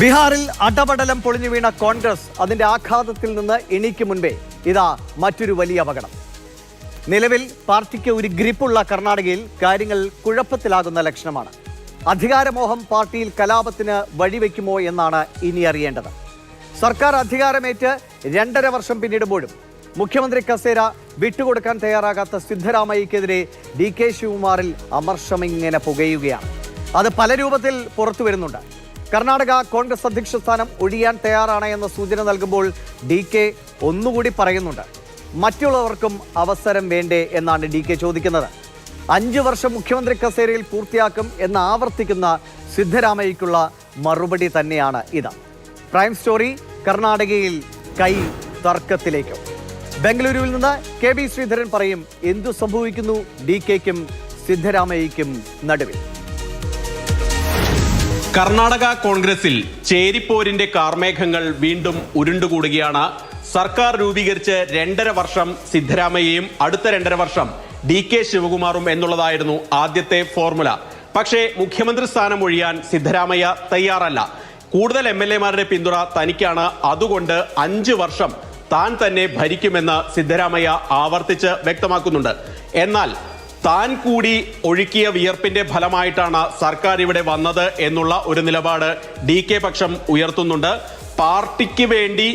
ബീഹാറിൽ അടപടലം പൊളിഞ്ഞു വീണ കോൺഗ്രസ് അതിന്റെ ആഘാതത്തിൽ നിന്ന് എണീക്ക് മുൻപേ ഇതാ മറ്റൊരു വലിയ അപകടം. നിലവിൽ പാർട്ടിക്ക് ഒരു ഗ്രിപ്പുള്ള കർണാടകയിൽ കാര്യങ്ങൾ കുഴപ്പത്തിലാകുന്ന ലക്ഷണമാണ്. അധികാരമോഹം പാർട്ടിയിൽ കലാപത്തിന് വഴിവെക്കുമോ എന്നാണ് ഇനി അറിയേണ്ടത്. സർക്കാർ അധികാരമേറ്റ് രണ്ടര വർഷം പിന്നിടുമ്പോഴും മുഖ്യമന്ത്രി കസേര വിട്ടുകൊടുക്കാൻ തയ്യാറാകാത്ത സിദ്ധരാമയ്യക്കെതിരെ ഡി കെ ശിവകുമാറിൽ അമർഷം ഇങ്ങനെ പുകയുകയാണ്. അത് പല രൂപത്തിൽ പുറത്തു വരുന്നുണ്ട് കർണാടക കോൺഗ്രസ് അധ്യക്ഷ സ്ഥാനം ഒഴിയാൻ തയ്യാറാണ് എന്ന സൂചന നൽകുമ്പോൾ ഡി കെ ഒന്നുകൂടി പറയുന്നുണ്ട്. മറ്റുള്ളവർക്കും അവസരം വേണ്ടേ എന്നാണ് ഡി കെ ചോദിക്കുന്നത്. അഞ്ചു വർഷം മുഖ്യമന്ത്രി കസേരയിൽ പൂർത്തിയാക്കും എന്ന് ആവർത്തിക്കുന്ന സിദ്ധരാമയ്യക്കുള്ള മറുപടി തന്നെയാണ് ഇത്. പ്രൈം സ്റ്റോറി കർണാടകയിൽ കൈ തർക്കത്തിലേക്കും. ബംഗളൂരുവിൽ നിന്ന് കെ ബി ശ്രീധരൻ പറയും എന്തു സംഭവിക്കുന്നു? ഡി കെക്കും സിദ്ധരാമയ്യക്കും നടുവിൽ. കർണാടക കോൺഗ്രസിൽ ചേരിപ്പോരിന്റെ കാർമേഘങ്ങൾ വീണ്ടും ഉരുണ്ടുകൂടുകയാണ്. സർക്കാർ രൂപീകരിച്ച് രണ്ടര വർഷം സിദ്ധരാമയ്യയും അടുത്ത രണ്ടര വർഷം ഡി കെ ശിവകുമാറും എന്നുള്ളതായിരുന്നു ആദ്യത്തെ ഫോർമുല. പക്ഷേ മുഖ്യമന്ത്രി സ്ഥാനം ഒഴിയാൻ സിദ്ധരാമയ്യ തയ്യാറല്ല. കൂടുതൽ എം എൽ എമാരുടെ പിന്തുണ തനിക്കാണ്. അതുകൊണ്ട് അഞ്ച് വർഷം താൻ തന്നെ ഭരിക്കുമെന്ന് സിദ്ധരാമയ്യ ആവർത്തിച്ച് വ്യക്തമാക്കുന്നുണ്ട്. എന്നാൽ താൻ കൂടി ഒഴുക്കിയ വിയർപ്പിന്റെ ഫലമായിട്ടാണ് സർക്കാർ ഇവിടെ വന്നത് എന്നുള്ള ഒരു നിലപാട് ഡി കെ പക്ഷം ഉയർത്തുന്നുണ്ട് പാർട്ടിക്ക് വേണ്ടി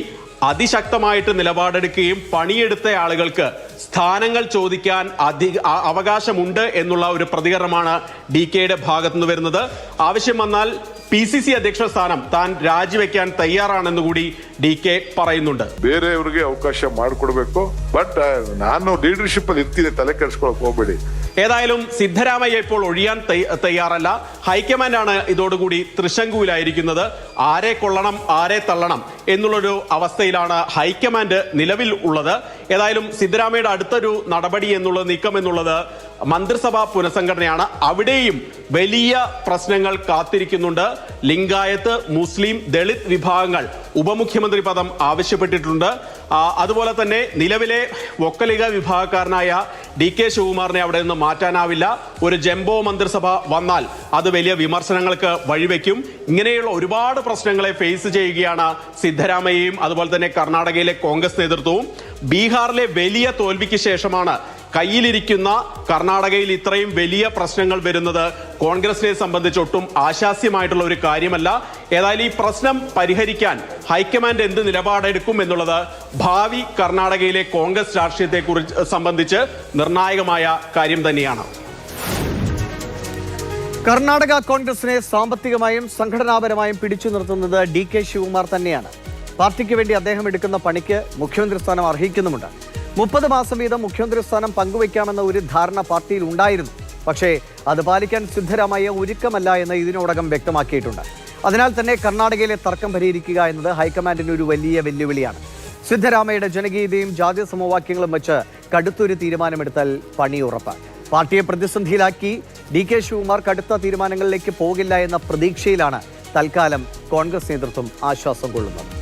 അതിശക്തമായിട്ട് നിലപാടെടുക്കുകയും പണിയെടുത്ത ആളുകൾക്ക് സ്ഥാനങ്ങൾ ചോദിക്കാൻ അധിക അ- അവകാശമുണ്ട് എന്നുള്ള ഒരു പ്രതികരണമാണ് ഡി കെയുടെ ഭാഗത്തുനിന്ന് വരുന്നത് ആവശ്യം വന്നാൽ പി സി സി അധ്യക്ഷ സ്ഥാനം താൻ രാജിവെക്കാൻ തയ്യാറാണെന്ന് കൂടി ഡി കെ പറയുന്നുണ്ട് ಬೇರೆಯವ್ರಿಗೆ ಅವಕಾಶ ಮಾಡಿಕೊಡ್ಬೇಕು ಬಟ್ ನಾನು ಲೀಡರ್ಶಿಪ್ ಅಲ್ಲಿ ಇರ್ತೀನಿ ತಲೆ ಕೆಡಿಸ್ಕೊಳಕ್ ಹೋಗ್ಬೇಡಿ ഏതായാലും സിദ്ധരാമയ്യ ഇപ്പോൾ ഒഴിയാൻ തയ്യ- തയ്യാറല്ല. ഹൈക്കമാൻഡാണ് ഇതോടുകൂടി തൃശങ്കുവിലായിരിക്കുന്നത് ആരെ കൊള്ളണം ആരെ തള്ളണം എന്നുള്ളൊരു അവസ്ഥയിലാണ് ഹൈക്കമാൻഡ് നിലവിൽ ഉള്ളത്. ഏതായാലും സിദ്ധരാമയ്യയുടെ അടുത്തൊരു നടപടി എന്നുള്ള നീക്കം എന്നുള്ളത് മന്ത്രിസഭാ പുനഃസംഘടനയാണ്. അവിടെയും വലിയ പ്രശ്നങ്ങൾ കാത്തിരിക്കുന്നുണ്ട്. ലിംഗായത്ത് മുസ്ലിം ദളിത് വിഭാഗങ്ങൾ ഉപമുഖ്യമന്ത്രി പദം ആവശ്യപ്പെട്ടിട്ടുണ്ട്. അതുപോലെ തന്നെ നിലവിലെ വൊക്കലിക വിഭാഗക്കാരനായ ഡി കെ ശിവകുമാറിനെ അവിടെ നിന്ന് മാറ്റാനാവില്ല. ഒരു ജംബോ മന്ത്രിസഭ വന്നാൽ അത് വലിയ വിമർശനങ്ങൾക്ക് വഴിവെക്കും. ഇങ്ങനെയുള്ള ഒരുപാട് പ്രശ്നങ്ങളെ ഫേസ് ചെയ്യുകയാണ് സിദ്ധരാമയ്യയും അതുപോലെ തന്നെ കർണാടകയിലെ കോൺഗ്രസ് നേതൃത്വവും. ബീഹാറിലെ വലിയ തോൽവിക്ക് ശേഷമാണ് കയ്യിലിരിക്കുന്ന കർണാടകയിൽ ഇത്രയും വലിയ പ്രശ്നങ്ങൾ വരുന്നത്. കോൺഗ്രസിനെ സംബന്ധിച്ച് ഒട്ടും ആശാസ്യമായിട്ടുള്ള ഒരു കാര്യമല്ല. ഏതായാലും ഈ പ്രശ്നം പരിഹരിക്കാൻ ഹൈക്കമാൻഡ് എന്ത് നിലപാടെടുക്കും എന്നുള്ളത് ഭാവി കർണാടകയിലെ കോൺഗ്രസ് രാഷ്ട്രീയത്തെ കുറിച്ച് സംബന്ധിച്ച് നിർണായകമായ കാര്യം തന്നെയാണ്. കർണാടക കോൺഗ്രസിനെ സാമ്പത്തികമായും സംഘടനാപരമായും പിടിച്ചു നിർത്തുന്നത് ഡി കെ ശിവകുമാർ തന്നെയാണ്. പാർട്ടിക്ക് വേണ്ടി അദ്ദേഹം എടുക്കുന്ന പണിക്ക് മുഖ്യമന്ത്രി സ്ഥാനം അർഹിക്കുന്നുമുണ്ട്. മുപ്പത് മാസം വീതം മുഖ്യമന്ത്രി സ്ഥാനം പങ്കുവയ്ക്കാമെന്ന ഒരു ധാരണ പാർട്ടിയിൽ ഉണ്ടായിരുന്നു. പക്ഷേ അത് പാലിക്കാൻ സിദ്ധരാമയ്യ ഒരുക്കമല്ല എന്ന് ഇതിനോടകം വ്യക്തമാക്കിയിട്ടുണ്ട്. അതിനാൽ തന്നെ കർണാടകയിലെ തർക്കം പരിഹരിക്കുക എന്നത് ഹൈക്കമാൻഡിന് ഒരു വലിയ വെല്ലുവിളിയാണ്. സിദ്ധരാമയ്യയുടെ ജനകീയതയും ജാതി സമവാക്യങ്ങളും വെച്ച് കടുത്തൊരു തീരുമാനമെടുത്താൽ പണിയുറപ്പ്. പാർട്ടിയെ പ്രതിസന്ധിയിലാക്കി ഡി കെ ശിവകുമാർ കടുത്ത തീരുമാനങ്ങളിലേക്ക് പോകില്ല എന്ന പ്രതീക്ഷയിലാണ് തൽക്കാലം കോൺഗ്രസ് നേതൃത്വം ആശ്വാസം കൊള്ളുന്നത്.